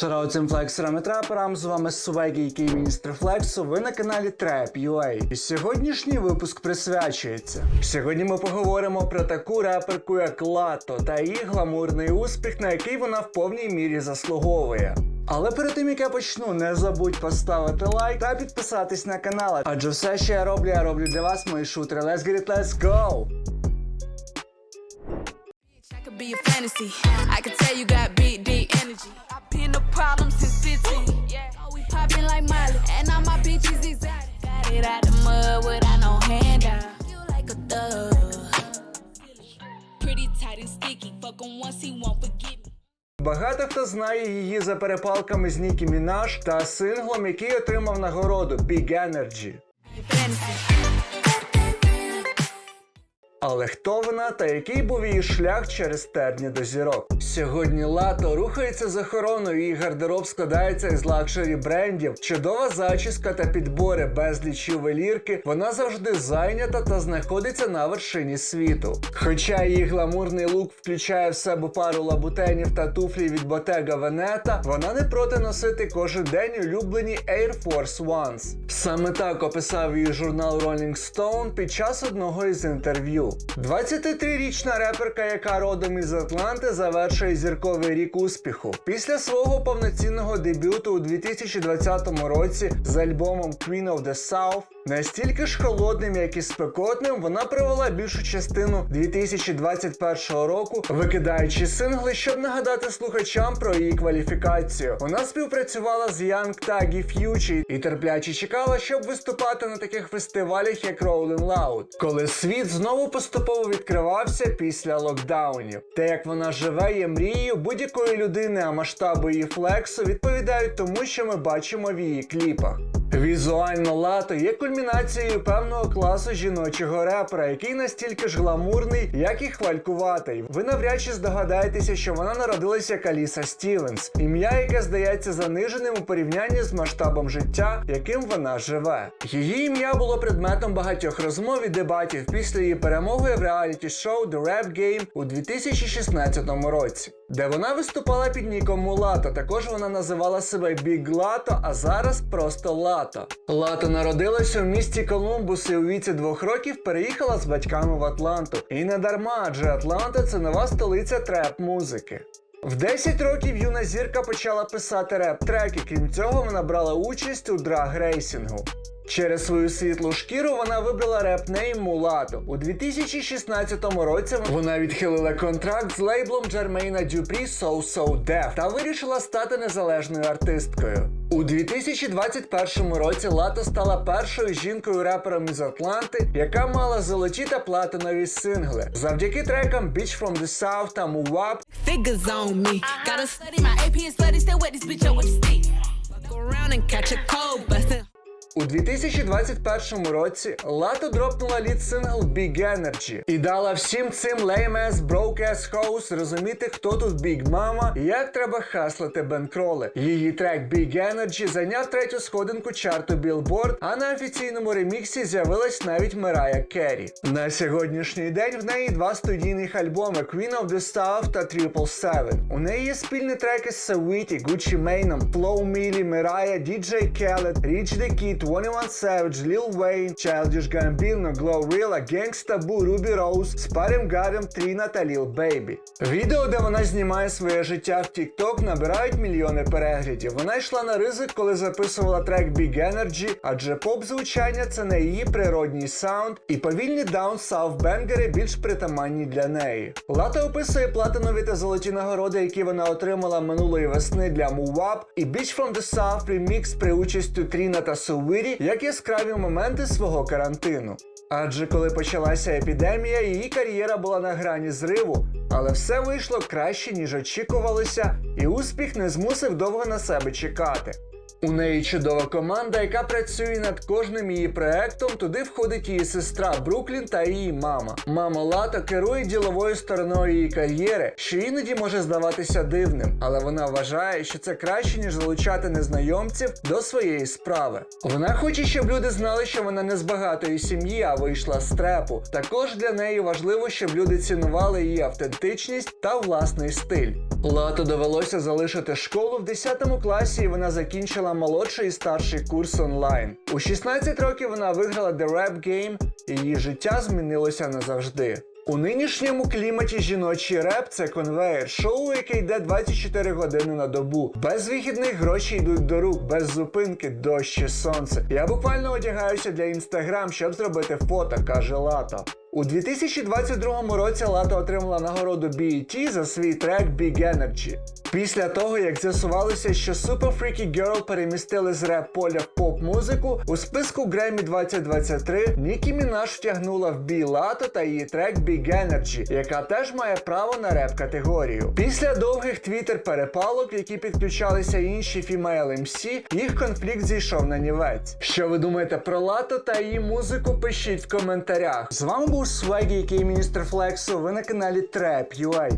Шарау цим флексерам і траперам, з вами Свегі, який міністр Флексу, ви на каналі Trap.ua. І сьогоднішній випуск присвячується. Сьогодні ми поговоримо про таку реперку, як Лато, та її гламурний успіх, на який вона в повній мірі заслуговує. Але перед тим як я почну, не забудь поставити лайк та підписатись на канал. Адже все, що я роблю, я роблю для вас, мої шутери. Let's get it, let's go! Be a fantasy. I could tell you got big, deep energy. I've been a problem since 15. Yeah, oh, we popping like Miley. And all my bitches exotic. Got it out the mud without no handout. You like a thug. Pretty tight and sticky. Fuck him once, he won't forget me. Багато хто знає її за перепалками з Нікі Мінаш та синглом, який отримав нагороду Big Energy. Fantasy. Але хто вона та який був її шлях через терні до зірок? Сьогодні лато рухається з охороною, її гардероб складається із лакшері брендів, чудова зачіска та підбори безліч ювелірки. Вона завжди зайнята та знаходиться на вершині світу. Хоча її гламурний лук включає в себе пару лабутенів та туфлі від Bottega Veneta, вона не проти носити кожен день улюблені Air Force Ones. Саме так описав її журнал Rolling Stone під час одного із інтерв'ю. 23-річна реперка, яка родом із Атланти, завершує зірковий рік успіху. Після свого повноцінного дебюту у 2020 році з альбомом Queen of the South, настільки ж холодним, як і спекотним, вона провела більшу частину 2021 року, викидаючи сингли, щоб нагадати слухачам про її кваліфікацію. Вона співпрацювала з Young Thug і Future і терпляче чекала, щоб виступати на таких фестивалях, як Rolling Loud. Коли світ знову поступово відкривався після локдаунів. Те, як вона живе, є мрією будь-якої людини, а масштаби її флексу відповідають тому, що ми бачимо в її кліпах. Візуально лато є кульмінацією певного класу жіночого репера, який настільки ж гламурний, як і хвалькуватий. Ви навряд чи здогадаєтеся, що вона народилася як Аліса Стівенс, ім'я, яке здається заниженим у порівнянні з масштабом життя, яким вона живе. Її ім'я було предметом багатьох розмов і дебатів після її перемоги в реаліті-шоу The Rap Game у 2016 році, де вона виступала під ніком Мулато. Також вона називала себе Big Lato, а зараз просто Лато. Лато народилася в місті Колумбус і у віці двох років переїхала з батьками в Атланту. І не дарма, адже Атланта це нова столиця треп-музики. В 10 років юна зірка почала писати реп-треки. Крім цього, вона брала участь у драг-рейсінгу. Через свою світлу шкіру вона вибрала реп-нейм Мулато. У 2016 році вона відхилила контракт з лейблом Джермейна Дюпрі So So Def та вирішила стати незалежною артисткою. У 2021 році Лато стала першою жінкою-репером із Атланти, яка мала золоті та платинові сингли. Завдяки трекам Bitch from the South та Move Figures on me. Gotta study my AP and slutty. Stay wet this bitch up with stick. Fuck around and catch a cold. Bustin'. У 2021 році Лато дропнула лід сингл Big Energy і дала всім цим lame ass broke ass hoes розуміти, хто тут Big Mama і як треба хаслити бенкроли. Її трек Big Energy зайняв третю сходинку чарту Billboard, а на офіційному реміксі з'явилась навіть Мирая Керрі. На сьогоднішній день в неї два студійних альбоми Queen of the South та Triple Seven. У неї є спільні треки з Савіті, Gucci Mane, Flow Milli, Мирая, DJ Khaled, Rich the Kid, 21 Savage, Lil Wayne, Childish Gambino, Glorilla, Gangsta Boo, Ruby Rose, з Парим Гарем, Тріна та Lil Baby. Відео, де вона знімає своє життя в TikTok, набирають мільйони переглядів. Вона йшла на ризик, коли записувала трек Big Energy, адже поп звучання це не її природній саунд, і повільні даун сауф бенгери більш притаманні для неї. Лата описує платинові та золоті нагороди, які вона отримала минулої весни для Move Up, і Beach from the South ремікс при участю Тріна та Сувирі як яскраві моменти свого карантину. Адже коли почалася епідемія, її кар'єра була на грані зриву, але все вийшло краще, ніж очікувалося, і успіх не змусив довго на себе чекати. У неї чудова команда, яка працює над кожним її проектом. Туди входить її сестра Бруклін та її мама. Мама Лато керує діловою стороною її кар'єри, що іноді може здаватися дивним, але вона вважає, що це краще ніж залучати незнайомців до своєї справи. Вона хоче, щоб люди знали, що вона не з багатої сім'ї, а вийшла з трепу. Також для неї важливо, щоб люди цінували її автентичність та власний стиль. Лато довелося залишити школу в 10 класі, і вона закінчила молодший і старший курс онлайн. У 16 років вона виграла The Rap Game, і її життя змінилося назавжди. У нинішньому кліматі жіночий реп це конвейер, шоу, яке йде 24 години на добу. Без вихідних гроші йдуть до рук, без зупинки, дощ і сонце. Я буквально одягаюся для інстаграм, щоб зробити фото, каже Лато. У 2022 році Лато отримала нагороду BET за свій трек Big Energy. Після того, як з'ясувалося, що Super Freaky Girl перемістили з реп поля в поп-музику, у списку Grammy 2023 Нікі Мінаш втягнула в бій Лато та її трек Big Energy, яка теж має право на реп категорію. Після довгих твіттер перепалок, які підключалися інші фімейл MC, їх конфлікт зійшов на нівець. Що ви думаєте про Лато та її музику? Пишіть в коментарях. З вами був Свегі, який міністр Флексу. Ви на каналі Trap.ua.